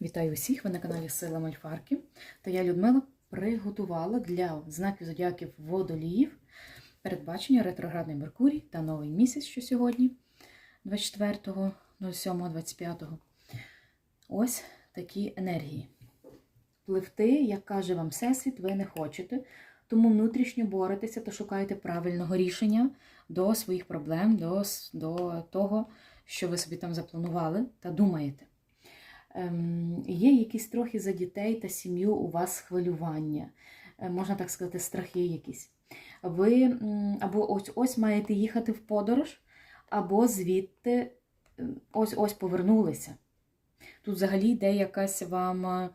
Вітаю усіх! Ви на каналі Сила Мольфарки. Та я Людмила приготувала для знаків зодіаків водоліїв передбачення ретроградний Меркурій та новий місяць, що сьогодні, 24.07.25. Ось такі енергії. Пливти, як каже вам Всесвіт, ви не хочете, тому внутрішньо боретеся та шукаєте правильного рішення до своїх проблем, до, до того, що ви собі там запланували та думаєте. Ем, є якісь трохи за дітей та сім'ю у вас хвилювання, е, можна так сказати, страхи якісь. Ви або ось ось маєте їхати в подорож, або звідти ем, ось ось повернулися. Тут взагалі йде якась вам, е,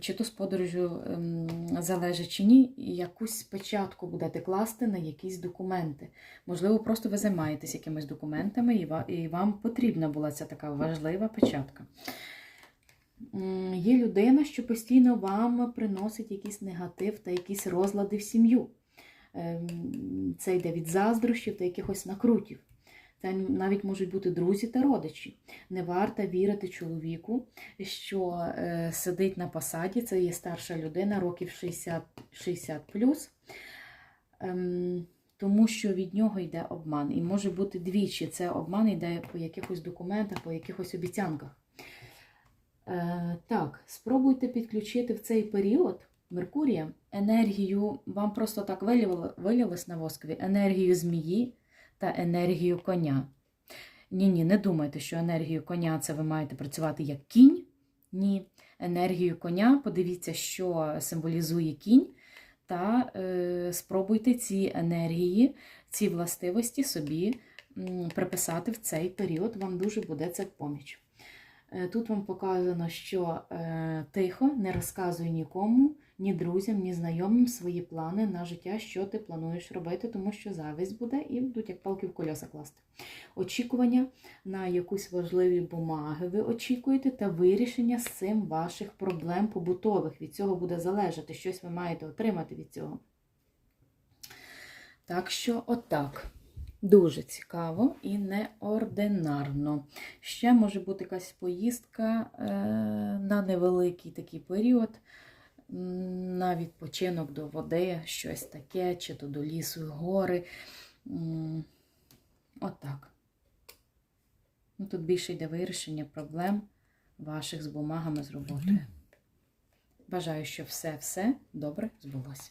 чи то з подорожю ем, залежить чи ні, якусь печатку будете класти на якісь документи. Можливо, просто ви займаєтесь якимись документами, і вам потрібна була ця така важлива печатка. Є людина, що постійно вам приносить якийсь негатив та якісь розлади в сім'ю. Ем, Це йде від заздрощів та якихось накрутів. Це навіть можуть бути друзі та родичі. Не варто вірити чоловіку, що е, сидить на посаді, це є старша людина, років 60, 60 плюс, ем, тому що від нього йде обман. І може бути двічі. Це обман йде по якихось документах, по якихось обіцянках. Е, так, спробуйте підключити в цей період Меркурія енергію, вам просто так вилилось на воскові, енергію змії та енергію коня. Ні, ні, не думайте, що енергію коня це ви маєте працювати як кінь. Ні, енергію коня, подивіться, що символізує кінь, та е, спробуйте ці енергії, ці властивості собі приписати в цей період. Вам дуже буде це в поміч. Е, Тут вам показано, що е, тихо, не розказуй нікому, ні друзям, ні знайомим свої плани на життя, що ти плануєш робити, тому що зависть буде і будуть як палки в кольоса класти. Очікування на якусь важливі бумаги ви очікуєте та вирішення з цим ваших проблем побутових. Від цього буде залежати, щось ви маєте отримати від цього. Так що, отак. Дуже цікаво і неординарно. Ще може бути якась поїздка е, на невеликий такий період, на відпочинок до води, щось таке, чи то до лісу, і гори. Отак. Ну, тут більше йде вирішення проблем ваших з бумагами, з роботою. Бажаю, щоб все-все добре збулося.